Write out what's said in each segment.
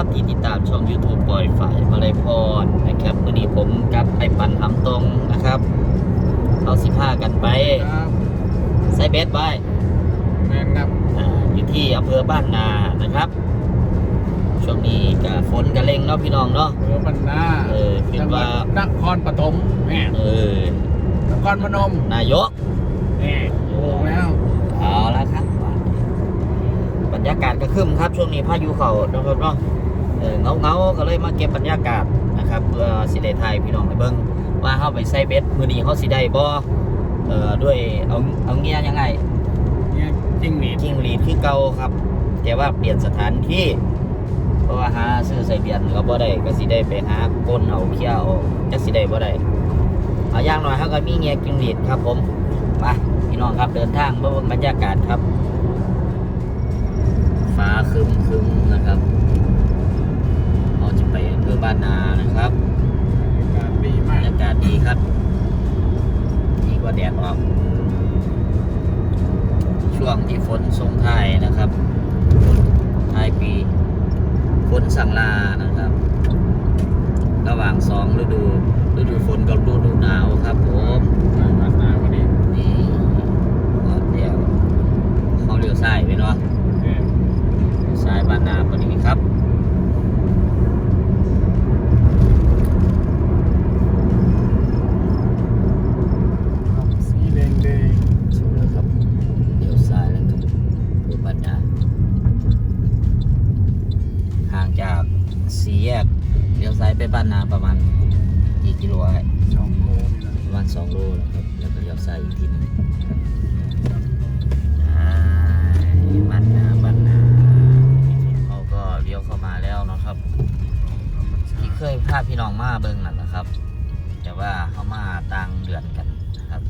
ครับพี่น้องครับที่ติดตามช่อง YouTube ปล่อยฝ่ายมาเลยพรนะครับวันนี้ผมกับไอ้ปันหำตรงนะครับเอาสิผ้ากันไปครับไซเบสไว้แมนครับอ่าอยู่ที่อำเภอบ้านนานะครับ ช่วงนี้กับฝนกระเล็งเนาะพี่น้องเนาะเรือบันนาเออคิดว่า จังหวัดนครปฐมแหม่เออนครพนมนายก แหม่โอ่งแล้วเอาละครับ บรรยากาศก็ขึ้นครับ ช่วงนี้พายุเขานะครับเนาะ เออเงาเงาๆก็เลยมาเก็บบรรยากาศนะครับเพื่อสิได้ไทยพี่น้องไปเบิ้งว่าเข้าไปใส่เบ็ดมือนี้เขาสิได้บ่เอ่อด้วยเอาเอาเงี้ยยังไงเนี่ยจริงหนีดจิ้งหรีดคือเก่าครับ แต่ว่าเปลี่ยนสถานที่ เพราะว่าหาซื้อใส่เบียนก็บ่ได้ก็สิได้ไปหาก้นเอาเคี้ยวเอาจักสิได้บ่ได้เอาอย่างหน่อยเขาก็มีเงี้ยจิ้งหรีดครับผมไปพี่น้องครับเดินทางเบิ่งบรรยากาศครับฟ้าครึ้มครึ้มๆนะครับเราจะไป อำเภอบ้านนานะครับอากาศดีบรมากรยากาศดีครับดีกว่าแดดออก ช่วงที่ฝนส่งท้ายนะครับฝนท้ายปีฝนสั่งลานะครับ ระหว่างสองฤดูฤดูฝนกับฤดูหนาวครับผมบันนาวันนี้นี่ก็เดี๋ยวเขาเลี้ยวซ้ายไปเนาะแหม่ซ้ายบ้านนาพอดีครับ สี่แยกเลี้ยวซ้ายไปบ้านนาประมาณกี่กิโลไอ้ๆช่องโลประมาณสองโลนะครับแล้วก็เลี้ยวซ้ายอีกทีนึงบ้านนาบ้านนาเขาก็เลี้ยวเข้ามาแล้วนะครับที่เคยพาพี่น้องมาเบิ่งนั่นนะครับ แต่ว่าเขามาต่างเดือนกันนะครับ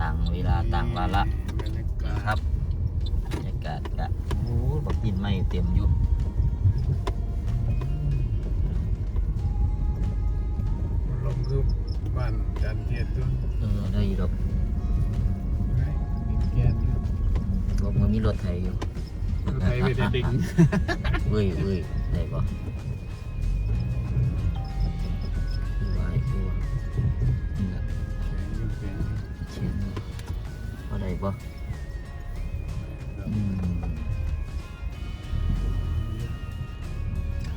ต่างเวลาต่างวาระบรรยาครับบรรยากาศกะโอ้บักดินไม่เต็มยู่ มคือบ้านจันเทียนตัวเออได้อยู่ดอกไงมีแก๊สอยู่รถมันมีรถไถอยู่รถไทยไม่ได้ดิ่งเว้ยเว้ยได้ปะไหวตัวนี่แหละเชียนพอได้ปะอืม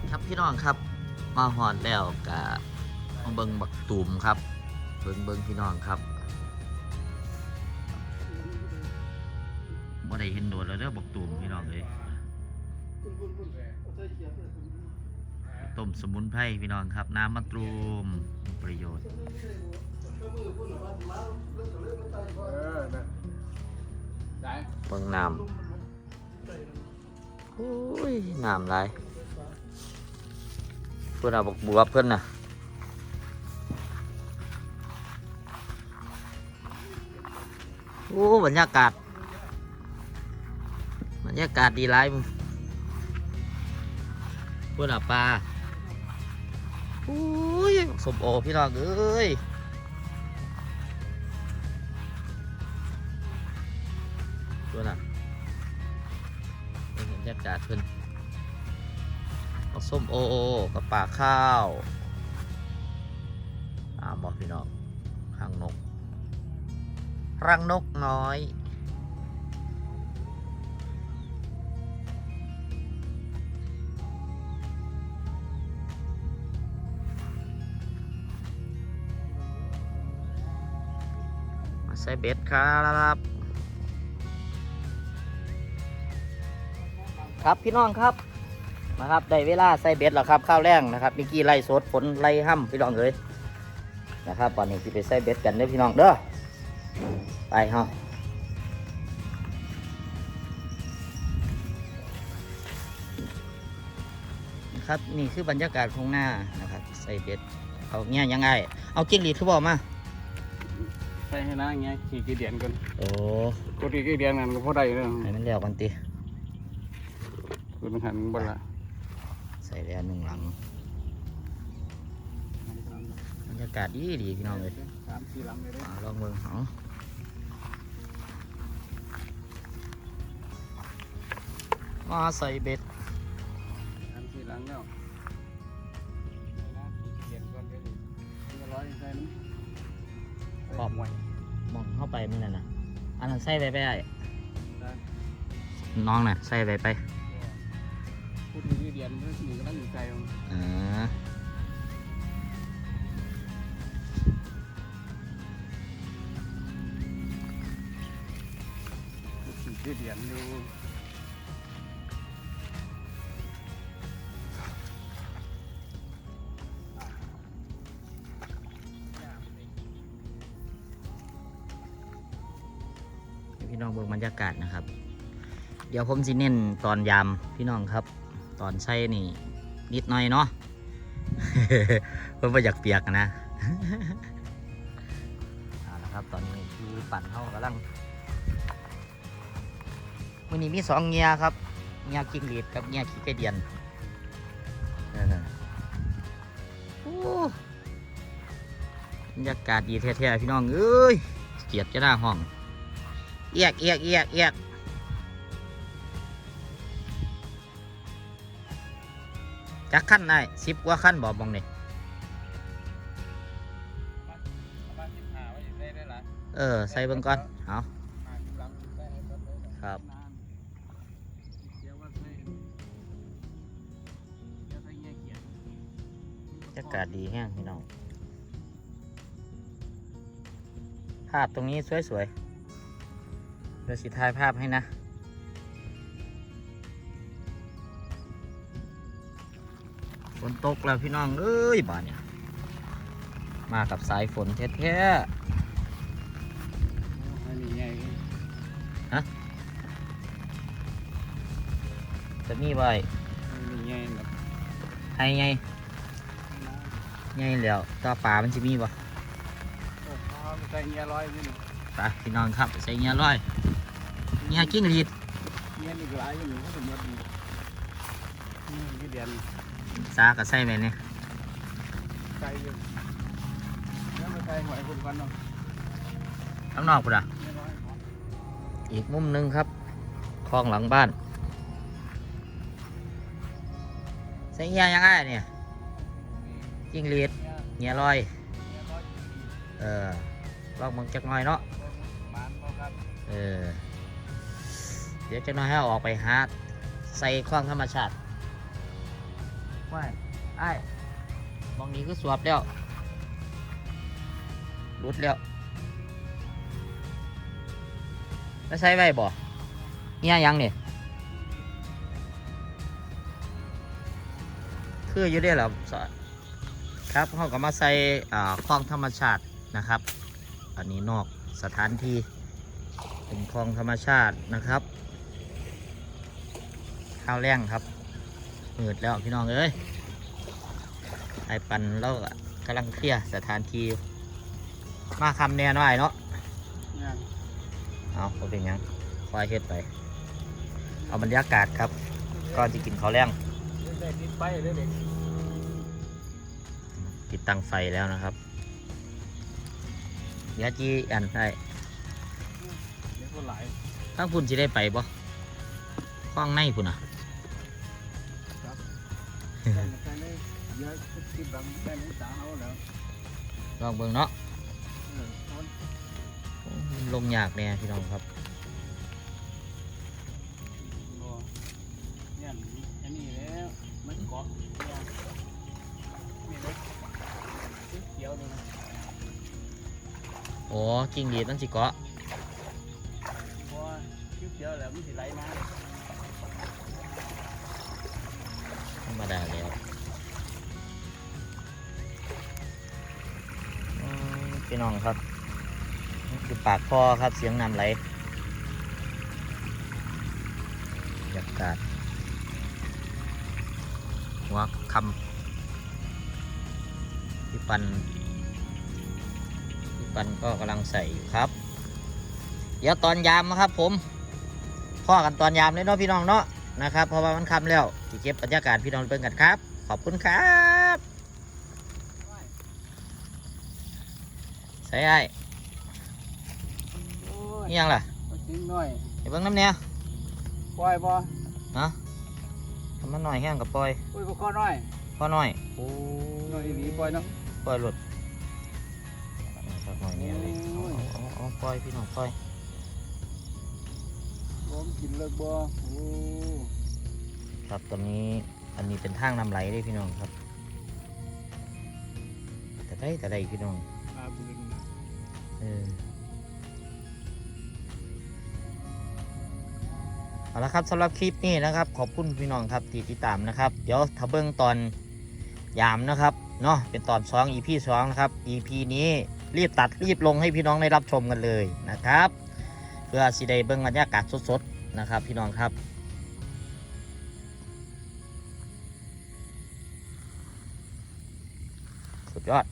ครับพี่น้องครับมาหอดแล้วกะ มาเบิงบักตูมครับ เบิงเบิงพี่น้องครับบ่ได้เห็นโดดแล้วเด้อบักตูมพี่น้องเลยต้มสมุนไพรพี่น้องครับ น้ำมะตรูมประโยชน์เออนะได้เบิงน้ำโอ้ยน้ำไรเพื่อนเอาบักบัวเพื่อนน่ะ โอ้บรรยากาศ บรรยากาศดีไรมึงพื่อนเอาปลาโอ้ยสมโอพี่น้องเอ้ยพื่อนอะบรรยากาศเพื่อนเอาส้มโอกับปลาข้าวอ่าบอกพี่น้องรังนก รังนกน้อย มาใส่เบ็ดครับครับพี่น้องครับนะครับได้เวลาใส่เบ็ดแล้วครับข้าวแรงนะครับมื่อกี้ไล่สดฝนไล่ห้ำพี่น้องเลยนะครับตอนนี้ที่ไปใส่เบ็ดกันเด้อพี่น้องเด้อ ไปเฮาครับนี่คือบรรยากาศข้างหน้านะครับ ใส่เบ็ดเอาเงี้ยยังไง เอาจิ้งหรีดคือบอกมาใช่ให้นะอย่างเงี้ยขี่กี่เดียนกันโอ้ปกติกี่เดียนกันก็พอได้อยู่เรื่องให้มันเลี้ยวกันติคือมันหันบนละใส่แล้วหนึ่งหลังบรรยากาศดีดีพี่น้องเลยสา มาใส่เบ็ดอันที่หลังแล้วเขียนก่อนก็ดีร้อยใส่นี้ขอบมวยมองเข้าไปมึงน่ะนะอันนั้นใส่ไปไปน้องน่ะใส่ไปไปพูดถึงเดียนเพื่อนหนีก็ต้องอยู่ใจมึงอ่าเดียนดู พี่น้องเบิ่งบรรยากาศนะครับ เดี๋ยวผมสิเน้นตอนยามพี่น้องครับ ตอนใส่นี่นิดหน่อยเนาะเพิ่นบ่อยากเปียกอะนะเอาละครับ ตอนนี้ที่ปั่นเข้ากำลังวันนี้มีสองเงียครับเงียกิ้งหรีดกับเงียขี้ไก่เดียนเออโอ้บรรยากาศดีแท้ๆพี่น้องเอ้ยเกียดจะหน้าห้อง เอียกเอียกเอียกเอียกจักขั้นได้สิบกว่าขั้นบอกมองนี่บ้านที่หาไว้ได้ได้หลายเออ ใส่เบิ่งก่อนเอาหาที่หลังได้ให้ได้ได้ครับนานเดี๋ยวว่าใส่เดี๋ยวใส่แง่เกียรติบรรยากาศดีแห้งพี่น้องภาพตรงนี้สวยๆ เดี๋ยวสิถ่ายภาพให้นะ ฝนตกแล้วพี่น้องเอ้ยบ้านเนี่ย มากับสายฝนแท้อันนี้ไงๆจะมีไว้อันนี้ไงแบบให้ไงไงแล้วต่อป่ามันจะมีบ่โอ้เขาใส่เงี้ยร้อยนี่ไปพี่น้องครับใส่เงี้ยร้อย เงี้ยกิ้งหรีดเงี้ยนี่ก็หลายอยู่นี่เขาสมมตินี่ที่เดียนซากับใส่ไปเนี่ยใส่อยู่แล้วมาใส่หอยคนกันเนาะข้างนอกปุ่นอะเงี้ยร้อยของอีกมุมหนึงครับคลองหลังบ้านใส่เงี้ยยังไงเนี่ยกิ้งหรีดเงี้ยเงี้ยร้อยเงี้ยร้อยเออลองมึงจักหน่อยเนาะบ้านเขาครับเออ เดี๋ยวจักหน่อยให้ออกไปหาใส่คลองธรรมชาติว้ายไอ้ายมองนี้ก็สวบแล้วรุดแล้วแล้วใช้ไว้บ่เนี่ยยังเนี่ยคืออยู่ได้หรอสอนครับเขาก็มาใส่คลองธรรมชาตินะครับ อันนี้นอกสถานที่เป็นคลองธรรมชาตินะครับ ข้าวแรงครับมืดแล้วพี่น้องเอ้ยไอปันเราก็กำลังเคลียร์สถานที่อยู่มาคำแน่หน่อยเนาะเนี่ยเอาบ่เป็นหยังคอยเฮ็ดไป เอาบรรยากาศครับก่อนจะกินข้าวแรงได้ติดไปเลยเด็กติดตั้งไฟแล้วนะครับเดี๋ยวจีอันได้เดี๋ยวคนหลายทั้งพุ่นจะได้ไปบ่ข้างในพุ่นอะ เลยเยอะที่บางแต่ในสาเขาแล้วลองเบิ่งเนาะเออคนลมยากแน่พี่น้องครับรอเนี่ยอันนี้แล้วมันเกาะเนี่ยนี่เล็กเขียวนี่นะโอ้กิ้งดีดมันสิเกาะเพราะว่าเขียวแล้วมันสิไหลมาธรรมดาแล้ว พี่น้องครับนี่คือปากคอครับเสียงน้ำไหลบรรยากาศหัวคำพี่ปันพี่ปันก็กำลังใส่อยู่ครับ เดี๋ยวตอนยามนะครับผมพ่อกันตอนยามเลยเนาะพี่น้องเนาะนะครับเพราะว่ามันคำแล้วที่เก็บบรรยากาศพี่น้องเบิ่งกันครับ ขอบคุณครับ ใส่ไอ้โอ้ยนี่ยังล่ะเอาจริงหน่อยไอ้เบิ่งน้ำเนี่ยปล่อยบ่ฮะทำมันหน่อยแห้งกับปล่อยปล่อยบ่ข้อน้อยพอหน่อยโอ้หน่อยดีปล่อยเนาะ ปล่อยหลุดสักหน่อยเนี่ยเลยเอาเอาเอาเอาปล่อยพี่น้องปล่อยร้อมกินแล้วบ่โอ้ครับตอนนี้อันนี้เป็นทางนำไหลเลยพี่น้องครับ แต่ได้แต่ได้พี่น้อง ปลาบืน เออเอาละครับสำหรับคลิปนี้นะครับ ขอบคุณพี่น้องครับที่ติดตามนะครับ เดี๋ยวถ้าเบิ้งตอนยามนะครับเนาะเป็นตอน2 EP 2นะครับ EP นี้รีบตัดรีบลงให้พี่น้องได้รับชมกันเลยนะครับ เพื่อสิได้เบิ้งบรรยากาศสดๆนะครับ พี่น้องครับสุดยอด